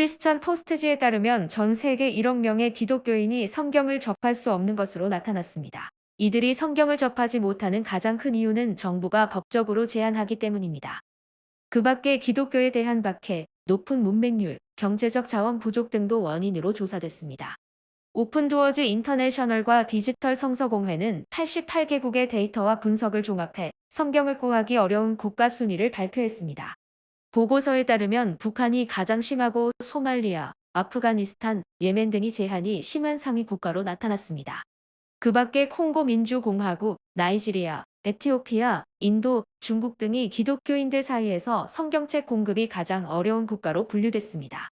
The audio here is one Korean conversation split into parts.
크리스천 포스트지에 따르면 전 세계 1억 명의 기독교인이 성경을 접할 수 없는 것으로 나타났습니다. 이들이 성경을 접하지 못하는 가장 큰 이유는 정부가 법적으로 제한하기 때문입니다. 그 밖에 기독교에 대한 박해, 높은 문맹률, 경제적 자원 부족 등도 원인으로 조사됐습니다. 오픈도어즈 인터내셔널과 디지털 성서공회는 88개국의 데이터와 분석을 종합해 성경을 구하기 어려운 국가 순위를 발표했습니다. 보고서에 따르면 북한이 가장 심하고 소말리아, 아프가니스탄, 예멘 등이 제한이 심한 상위 국가로 나타났습니다. 그 밖에 콩고 민주공화국, 나이지리아, 에티오피아, 인도, 중국 등이 기독교인들 사이에서 성경책 공급이 가장 어려운 국가로 분류됐습니다.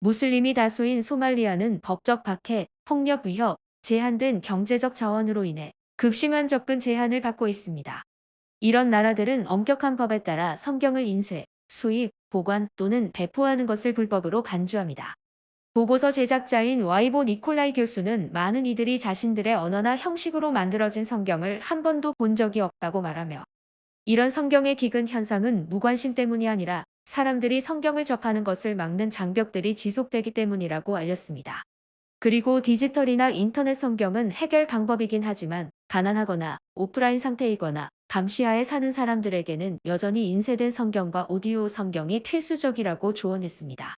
무슬림이 다수인 소말리아는 법적 박해, 폭력 위협, 제한 등 경제적 자원으로 인해 극심한 접근 제한을 받고 있습니다. 이런 나라들은 엄격한 법에 따라 성경을 인쇄, 수입, 보관 또는 배포하는 것을 불법으로 간주합니다. 보고서 제작자인 와이보 니콜라이 교수는 많은 이들이 자신들의 언어나 형식으로 만들어진 성경을 한 번도 본 적이 없다고 말하며 이런 성경의 기근 현상은 무관심 때문이 아니라 사람들이 성경을 접하는 것을 막는 장벽들이 지속되기 때문이라고 알렸습니다. 그리고 디지털이나 인터넷 성경은 해결 방법이긴 하지만 가난하거나 오프라인 상태이거나 감시하에 사는 사람들에게는 여전히 인쇄된 성경과 오디오 성경이 필수적이라고 조언했습니다.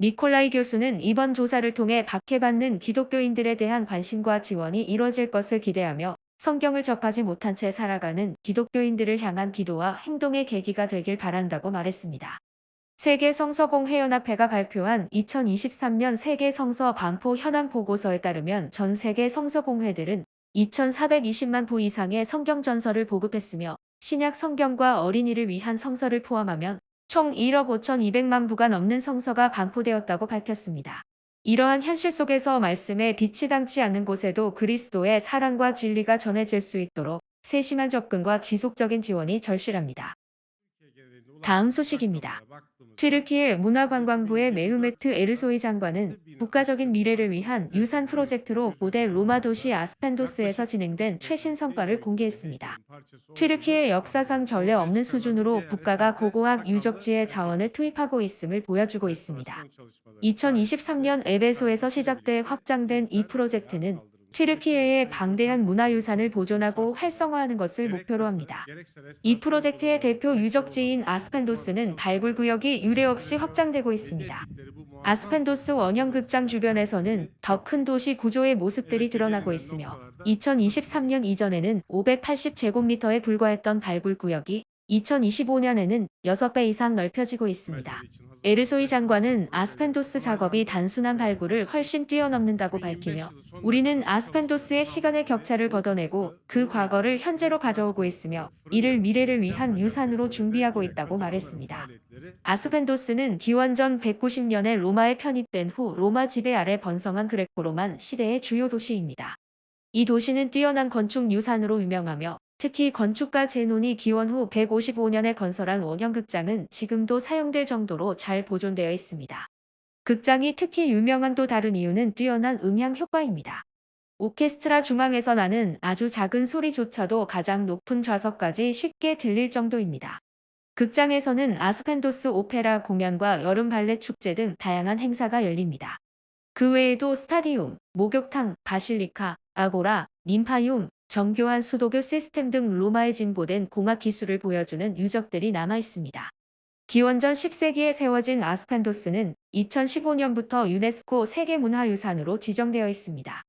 니콜라이 교수는 이번 조사를 통해 박해받는 기독교인들에 대한 관심과 지원이 이뤄질 것을 기대하며 성경을 접하지 못한 채 살아가는 기독교인들을 향한 기도와 행동의 계기가 되길 바란다고 말했습니다. 세계 성서공회연합회가 발표한 2023년 세계 성서 반포 현황 보고서에 따르면 전 세계 성서공회들은 2,420만 부 이상의 성경 전서를 보급했으며 신약 성경과 어린이를 위한 성서를 포함하면 총 1억 5,200만 부가 넘는 성서가 반포되었다고 밝혔습니다. 이러한 현실 속에서 말씀에 빛이 담지 않는 곳에도 그리스도의 사랑과 진리가 전해질 수 있도록 세심한 접근과 지속적인 지원이 절실합니다. 다음 소식입니다. 튀르키예 문화관광부의 메흐메트 에르소이 장관은 국가적인 미래를 위한 유산 프로젝트로 고대 로마 도시 아스펜도스에서 진행된 최신 성과를 공개했습니다. 튀르키예 역사상 전례 없는 수준으로 국가가 고고학 유적지의 자원을 투입하고 있음을 보여주고 있습니다. 2023년 에베소에서 시작돼 확장된 이 프로젝트는 튀르키예의 방대한 문화유산을 보존하고 활성화하는 것을 목표로 합니다. 이 프로젝트의 대표 유적지인 아스펜도스는 발굴 구역이 유례 없이 확장되고 있습니다. 아스펜도스 원형 극장 주변에서는 더 큰 도시 구조의 모습들이 드러나고 있으며 2023년 이전에는 580제곱미터에 불과했던 발굴 구역이 2025년에는 6배 이상 넓혀지고 있습니다. 에르소이 장관은 아스펜도스 작업이 단순한 발굴을 훨씬 뛰어넘는다고 밝히며 우리는 아스펜도스의 시간의 격차를 걷어내고 그 과거를 현재로 가져오고 있으며 이를 미래를 위한 유산으로 준비하고 있다고 말했습니다. 아스펜도스는 기원전 190년에 로마에 편입된 후 로마 지배 아래 번성한 그레코로만 시대의 주요 도시입니다. 이 도시는 뛰어난 건축 유산으로 유명하며 특히 건축가 제논이 기원 후 155년에 건설한 원형 극장은 지금도 사용될 정도로 잘 보존되어 있습니다. 극장이 특히 유명한 또 다른 이유는 뛰어난 음향 효과입니다. 오케스트라 중앙에서 나는 아주 작은 소리조차도 가장 높은 좌석까지 쉽게 들릴 정도입니다. 극장에서는 아스펜도스 오페라 공연과 여름 발레 축제 등 다양한 행사가 열립니다. 그 외에도 스타디움, 목욕탕, 바실리카, 아고라, 님파이움, 정교한 수도교 시스템 등 로마에 진보된 공학 기술을 보여주는 유적들이 남아 있습니다. 기원전 10세기에 세워진 아스펜도스는 2015년부터 유네스코 세계문화유산으로 지정되어 있습니다.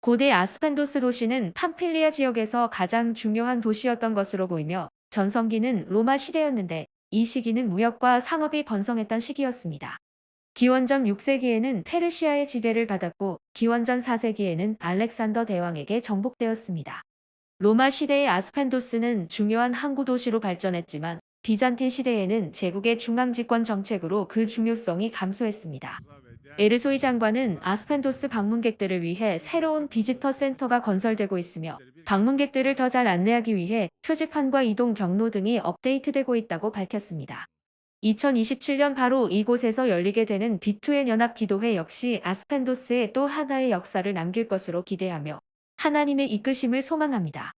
고대 아스펜도스 도시는 팜필리아 지역에서 가장 중요한 도시였던 것으로 보이며 전성기는 로마 시대였는데 이 시기는 무역과 상업이 번성했던 시기였습니다. 기원전 6세기에는 페르시아의 지배를 받았고 기원전 4세기에는 알렉산더 대왕에게 정복되었습니다. 로마 시대의 아스펜도스는 중요한 항구 도시로 발전했지만 비잔틴 시대에는 제국의 중앙집권 정책으로 그 중요성이 감소했습니다. 에르소이 장관은 아스펜도스 방문객들을 위해 새로운 비지터 센터가 건설되고 있으며 방문객들을 더 잘 안내하기 위해 표지판과 이동 경로 등이 업데이트되고 있다고 밝혔습니다. 2027년 바로 이곳에서 열리게 되는 B2N 연합 기도회 역시 아스펜도스의 또 하나의 역사를 남길 것으로 기대하며 하나님의 이끄심을 소망합니다.